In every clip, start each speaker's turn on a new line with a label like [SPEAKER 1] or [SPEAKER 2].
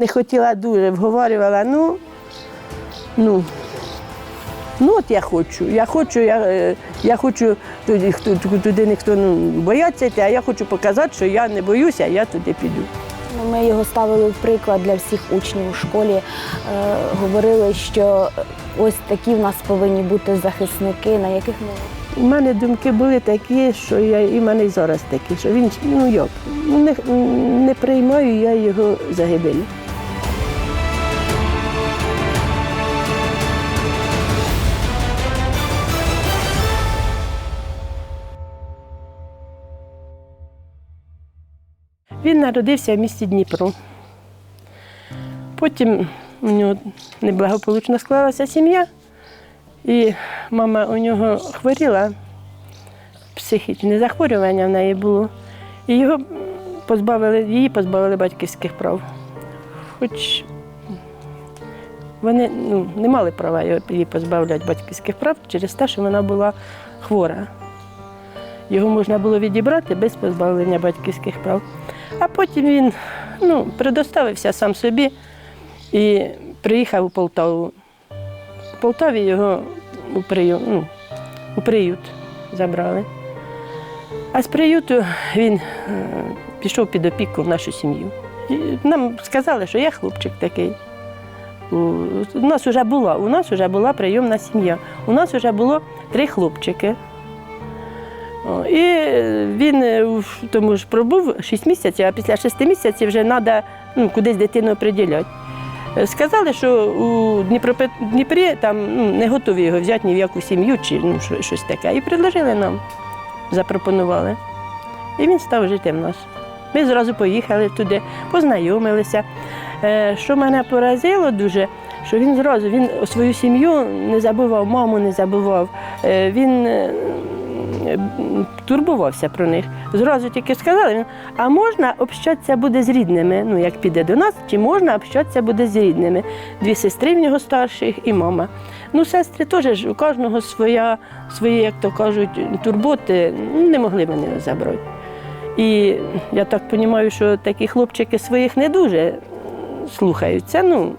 [SPEAKER 1] Не хотіла дуже, вговорювала, ну, ну, ну от я хочу. Я хочу, я, е, я хочу туди, туди ніхто ну, бояться а я хочу показати, що я не боюся, я туди піду.
[SPEAKER 2] Ну, Ми його ставили в приклад для всіх учнів у школі. Е, говорили, що ось такі в нас повинні бути захисники, на яких ми
[SPEAKER 1] У мене думки були такі, що я і в мене і зараз такі, що він ну як, не, не приймаю я його загибелі. Він народився в місті Дніпро. Потім у нього неблагополучно склалася сім'я, і мама у нього хворіла, психічне захворювання в неї було. І його позбавили, її позбавили батьківських прав. Хоч вони ну, не мали права її позбавляти батьківських прав через те, що вона була хвора. Його можна було відібрати без позбавлення батьківських прав. Потім він ну, предоставився сам собі і приїхав у Полтаву. У Полтаві його у приют, ну, у приют забрали. А з приюту він е, пішов під опіку в нашу сім'ю. Нам сказали, що я хлопчик такий. У нас вже була, у нас вже була прийомна сім'я. У нас вже було три хлопчики. І він е, тому ж пробув 6 місяців, а після 6 місяців вже треба ну, кудись дитину приділяти. Е, Сказали, що у. Дніпрі там ну, не готові його взяти ні в яку сім'ю чи ну, щось таке. І предложили нам, запропонували. І він став жити в нас. Ми зразу поїхали туди, познайомилися. Е, Що мене поразило дуже, що він зразу він свою сім'ю не забував, маму не забував. Він турбувався про них. Зразу тільки сказали, він, а можна общатися буде з рідними, ну як піде до нас, чи можна общатися буде з рідними. Дві сестри в нього старших і мама. Ну, сестри теж у кожного своя, свої, як то кажуть, турботи, ну, не могли вони забрати. І я так розумію, що такі хлопчики своїх не дуже слухаються. Ну,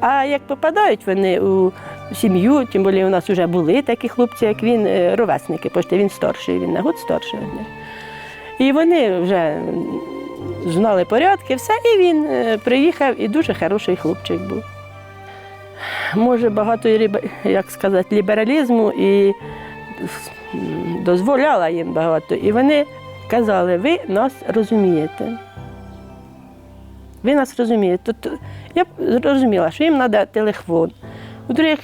[SPEAKER 1] а як попадають вони у сім'ю, тим більше у нас вже були такі хлопці, як він, е, ровесники, бо він старший, він на год старший. І вони вже знали порядки, все, і він е, приїхав і дуже хороший хлопчик був. Може, багато, як сказати, лібералізму і дозволяла їм багато. І вони казали, ви нас розумієте. Ви нас розумієте. Тут я б зрозуміла, що їм треба телефон. У других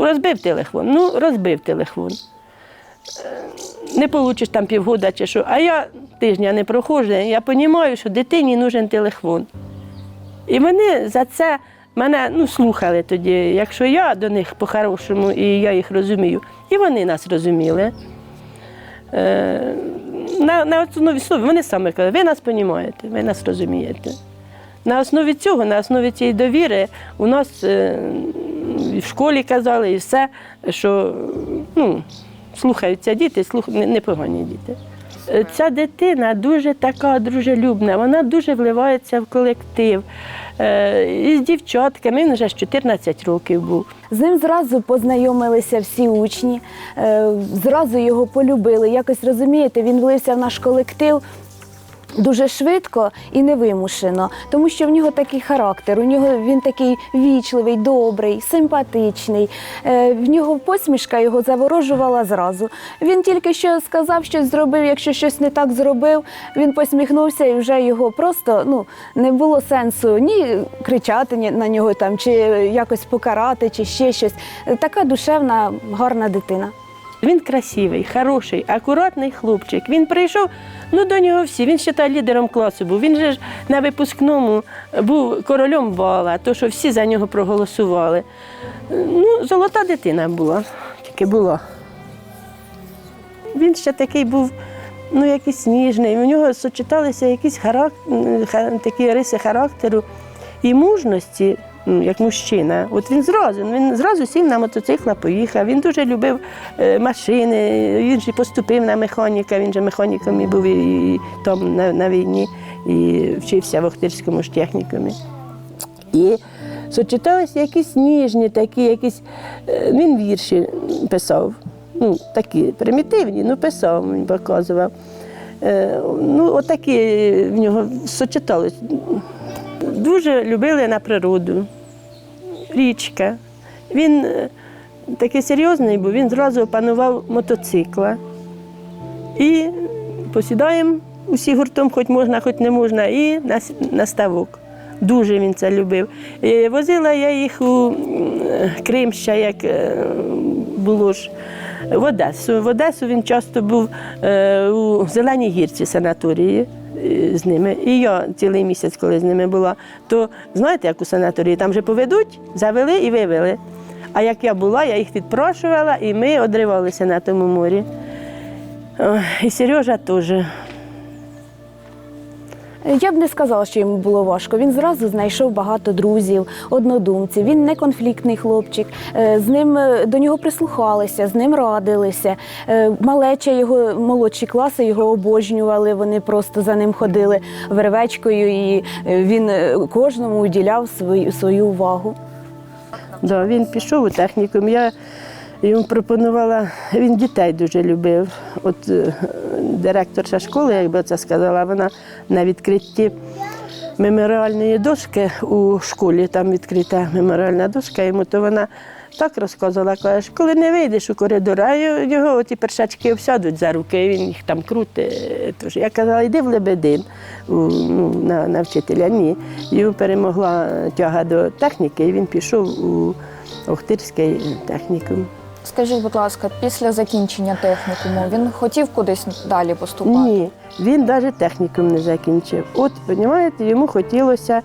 [SPEAKER 1] розбив телефон, ну розбив телефон. Е, Не получиш там півгода чи що. А я тижня не проходжу, я розумію, що дитині нужен телефон. І вони за це мене ну, слухали тоді, якщо я до них по-хорошому і я їх розумію, і вони нас розуміли. Е, на, на основі слова вони саме казали, ви нас розумієте, ви нас розумієте. На основі цього, на основі цієї довіри, у нас е, і в школі казали, і все, що ну, слухаються діти, слух... непогані діти. Ця дитина дуже така дружелюбна, вона дуже вливається в колектив. Е, І з дівчатками, він вже з 14 років був.
[SPEAKER 2] З ним зразу познайомилися всі учні, е, зразу його полюбили. Якось розумієте, він влився в наш колектив. Дуже швидко і невимушено, тому що в нього такий характер. У нього він такий вічливий, добрий, симпатичний. Е, в нього посмішка його заворожувала зразу. Він тільки що сказав, щось зробив. Якщо щось не так зробив, він посміхнувся і вже його просто ну не було сенсу ні кричати на нього там, чи якось покарати, чи ще щось. Е, Така душевна, гарна дитина.
[SPEAKER 1] Він красивий, хороший, акуратний хлопчик. Він прийшов, ну до нього всі. Він ще лідером класу був. Він же ж на випускному був королем бала, то що всі за нього проголосували. Ну, золота дитина була, тільки була. Він ще такий був, ну, якийсь ніжний. У нього сочеталися якісь харак... м, ха- такі риси характеру і мужності, як мужчина. От він зразу, він зразу сів на мотоцикла, поїхав. Він дуже любив е, машини, він же поступив на механіка, він же механіком і був і там на, на війні, і вчився в Охтирському ж технікумі. І сочеталися якісь ніжні, такі, якісь. е, Він вірші писав. Ну, такі примітивні, ну писав, він показував. Е, Ну, отакі в нього сочетались. Дуже любили на природу. Річка. Він е, такий серйозний, був, він зразу опанував мотоцикла. І посідаємо усі гуртом, хоч можна, хоч не можна, і на, на ставок. Дуже він це любив. І возила я їх у Крим ще, як е, було ж, в Одесу. В Одесу він часто був е, у Зеленій гірці санаторії е, з ними. І я цілий місяць, коли з ними була, то знаєте, як у санаторії, там же поведуть, завели і вивели. А як я була, я їх відпрошувала, і ми одривалися на тому морі. І Сережа теж.
[SPEAKER 2] Я б не сказала, що йому було важко. Він зразу знайшов багато друзів, однодумців. Він не конфліктний хлопчик. Е, З ним е, до нього прислухалися, з ним радилися. Е, Малеча його молодші класи його обожнювали. Вони просто за ним ходили вервечкою, і він кожному уділяв свою, свою увагу.
[SPEAKER 1] Да, він пішов у технікум. Я йому пропонувала, він дітей дуже любив. От е, директорша школи, як би це сказала, вона на відкритті меморіальної дошки у школі, там відкрита меморіальна дошка йому, то вона так розказувала, каже, коли не вийдеш у коридор, а його ті першачки всядуть за руки, він їх там крутить. Я казала, йди в Лебедин ну, на, на вчителя. Ні. Його перемогла тяга до техніки, і він пішов у Охтирський технікум.
[SPEAKER 3] Скажіть, будь ласка, після закінчення технікуму він хотів кудись далі поступати?
[SPEAKER 1] Ні, він навіть технікум не закінчив. От, розумієте, йому хотілося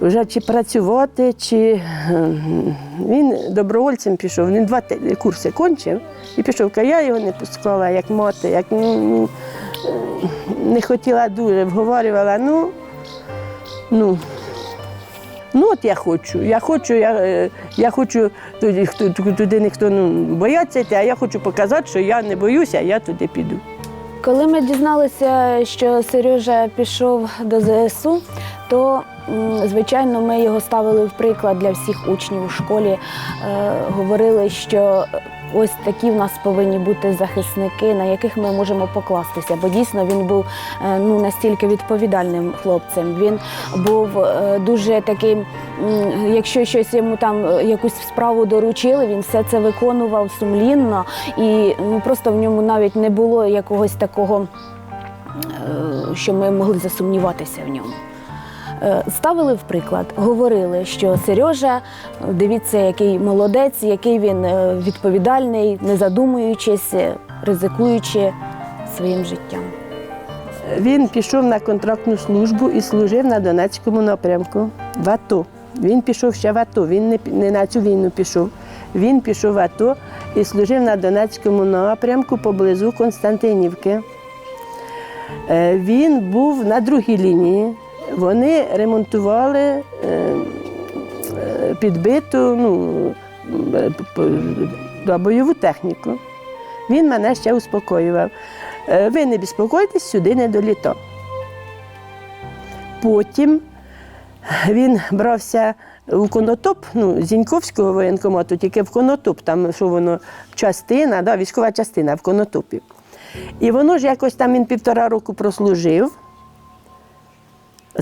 [SPEAKER 1] вже чи працювати, чи ем, він добровольцем пішов. Він два курси кончив і пішов. Я його не пускала, як мати, як ну, ну, е, не хотіла дуже, вговорювала. Ну, ну, Ну, от я хочу. Я хочу, я, е, я хочу туди, туди ніхто ну, бояться а я хочу показати, що я не боюся, я туди піду.
[SPEAKER 2] Коли ми дізналися, що Сережа пішов до ЗСУ, то звичайно ми його ставили в приклад для всіх учнів у школі. Е, говорили, що ось такі в нас повинні бути захисники, на яких ми можемо покластися. Бо дійсно він був е, ну настільки відповідальним хлопцем. Він був е, дуже таким, якщо щось йому там е, якусь справу доручили, він все це виконував сумлінно і ну просто в ньому навіть не було якогось такого, що ми могли засумніватися в ньому. Е, Ставили в приклад, говорили, що Сережа, дивіться, який молодець, який він е, відповідальний, не задумуючись, е, ризикуючи своїм життям.
[SPEAKER 1] Він пішов на контрактну службу і служив на Донецькому напрямку в АТО. Він пішов ще в АТО, він не, не на цю війну пішов. Він пішов в АТО і служив на Донецькому напрямку поблизу Константинівки. Він був на другій лінії. Вони ремонтували е, е, підбиту ну, е, бойову техніку. Він мене ще успокоював. Ви не безпокойтесь, сюди не долітав. Потім він брався у конотоп, ну, Зіньковського воєнкомату, тільки в конотоп, там що воно частина, да, військова частина в конотопі. І воно ж якось там він півтора року прослужив.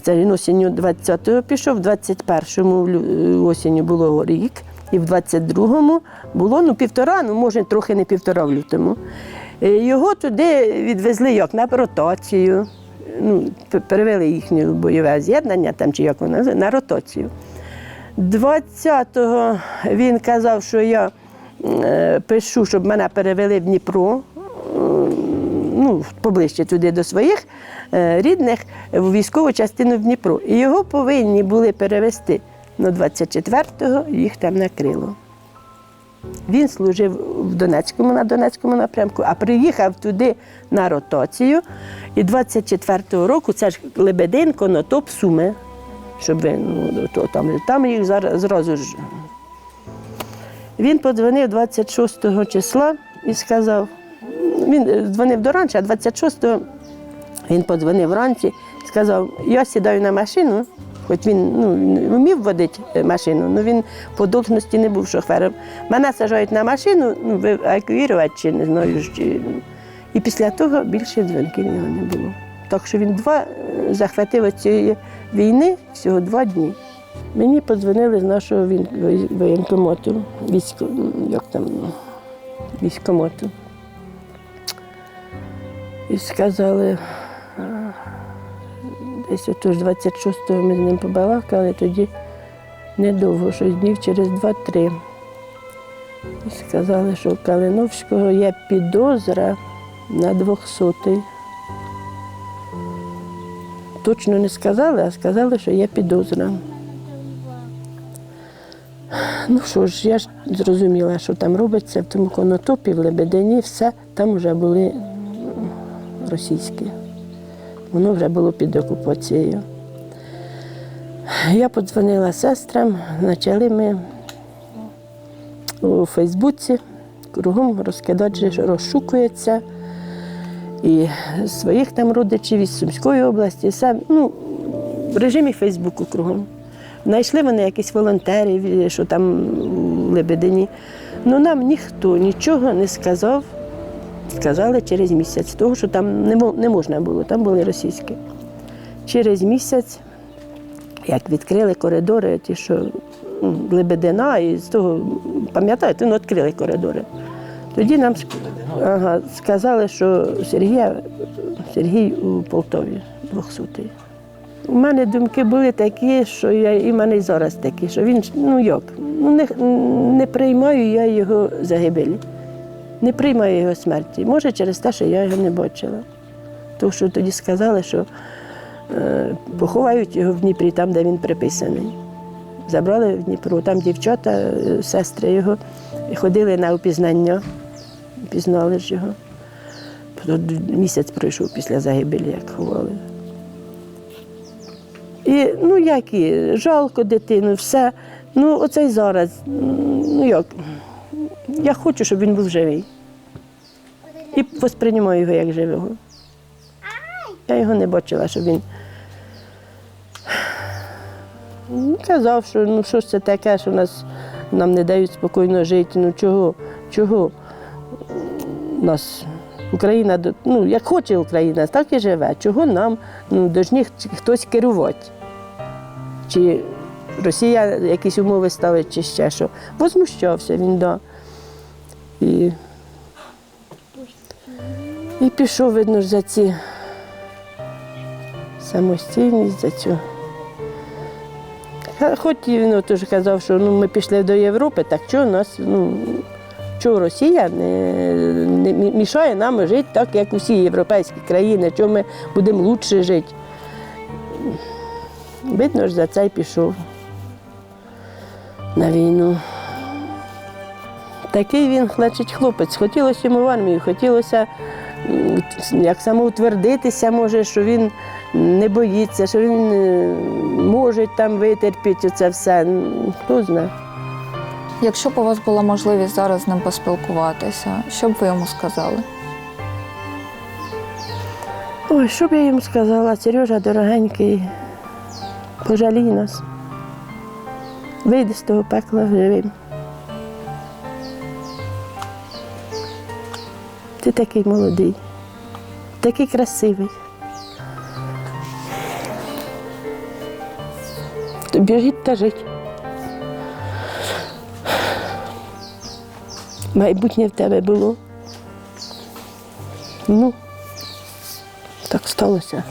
[SPEAKER 1] Це він осінню 20-го пішов, в 21-му осінню було рік, і в 22-му було ну, півтора, ну може трохи не півтора в лютому. Е, Його туди відвезли як на ротацію. Ну, перевели їхнє бойове з'єднання, там чи як воно на ротацію. 20-го він казав, що я е, пишу, щоб мене перевели в Дніпро ну, поближче туди до своїх е, рідних в військову частину в Дніпро. І його повинні були перевезти. Ну, 24-го їх там накрило. Він служив в Донецькому на Донецькому напрямку, а приїхав туди на ротацію. І 24-го року це ж Лебедин, Конотоп, Суми. Щоб ну, то, там, там їх зараз зразу ж. Він подзвонив 26 числа і сказав, він е, дзвонив до ранчі, а 26-го він подзвонив вранці, сказав, я сідаю на машину Хоч він ну, вмів водити е, машину, але він по должності не був шофером. Мене сажають на машину, ну, евакуювати чи не знаю. Чи... І після того більше дзвінків нього не було. Так що він два е, захватив цієї війни всього два дні. Мені подзвонили з нашого воєнкомоту, військо, як там, військомоту. І сказали, десь отож 26-го ми з ним побалакали, тоді недовго, щось днів через два-три. І сказали, що у Калиновського є підозра на 200-й. Точно не сказали, а сказали, що є підозра. Ну що ж, я ж зрозуміла, що там робиться в тому конотопі, в Лебедині, все там вже були російські. Воно вже було під окупацією. Я подзвонила сестрам, почали ми у Фейсбуці кругом розкидати, розшукується. І своїх там родичів із Сумської області, сам, ну, в режимі Фейсбуку кругом. Знайшли вони якісь волонтерів, що там у Лебедині. Ну нам ніхто нічого не сказав. Сказали через місяць, того, що там не, можна було, там були російські. Через місяць, як відкрили коридори, ті, що ну, Лебедина, і з того, пам'ятаєте, ну, відкрили коридори. Тоді нам ага, сказали, що Сергія, Сергій у Полтові 200-й. У мене думки були такі, що я і в мене зараз такі, що він ну як, ну не, не приймаю я його загибелі, не приймаю його смерті. Може, через те, що я його не бачила. Тому що тоді сказали, що е, поховають його в Дніпрі, там, де він приписаний. Забрали в Дніпро, там дівчата, е, сестри його, ходили на опізнання, пізнали ж його. Місяць пройшов після загибелі, як ховали. І ну як і жалко дитину, все. Ну, оце й зараз. Ну як? Я хочу, щоб він був живий. І восприймаю його як живого. Я його не бачила, щоб він казав, що ну що ж це таке, що нас, нам не дають спокійно жити. Ну чого? Чого нас Україна, ну як хоче Україна, так і живе. Чого нам ну, должні хтось керувати? Чи Росія якісь умови ставить, чи ще що. Возмущався він, да. І, і пішов, видно, ж за ці самостійність, за цю. Хоч він теж казав, що ну, ми пішли до Європи, так чого нас, ну, чого Росія не, не мішає нам жити так, як усі європейські країни, чого ми будемо краще жити. Видно ж, за це й пішов на війну. Такий він, значить, хлопець. Хотілося йому в армію, хотілося як самоутвердитися, може, що він не боїться, що він е, може там витерпіти це все. Хто знає.
[SPEAKER 3] Якщо б у вас була можливість зараз з ним поспілкуватися, що б ви йому сказали?
[SPEAKER 1] Ой, що б я йому сказала, Сережа дорогенький, пожалій нас. Вийди з того пекла живим. Такий молодий, такий красивий. Тобі жить та жить. Майбутнє в тебе було. Ну, так сталося.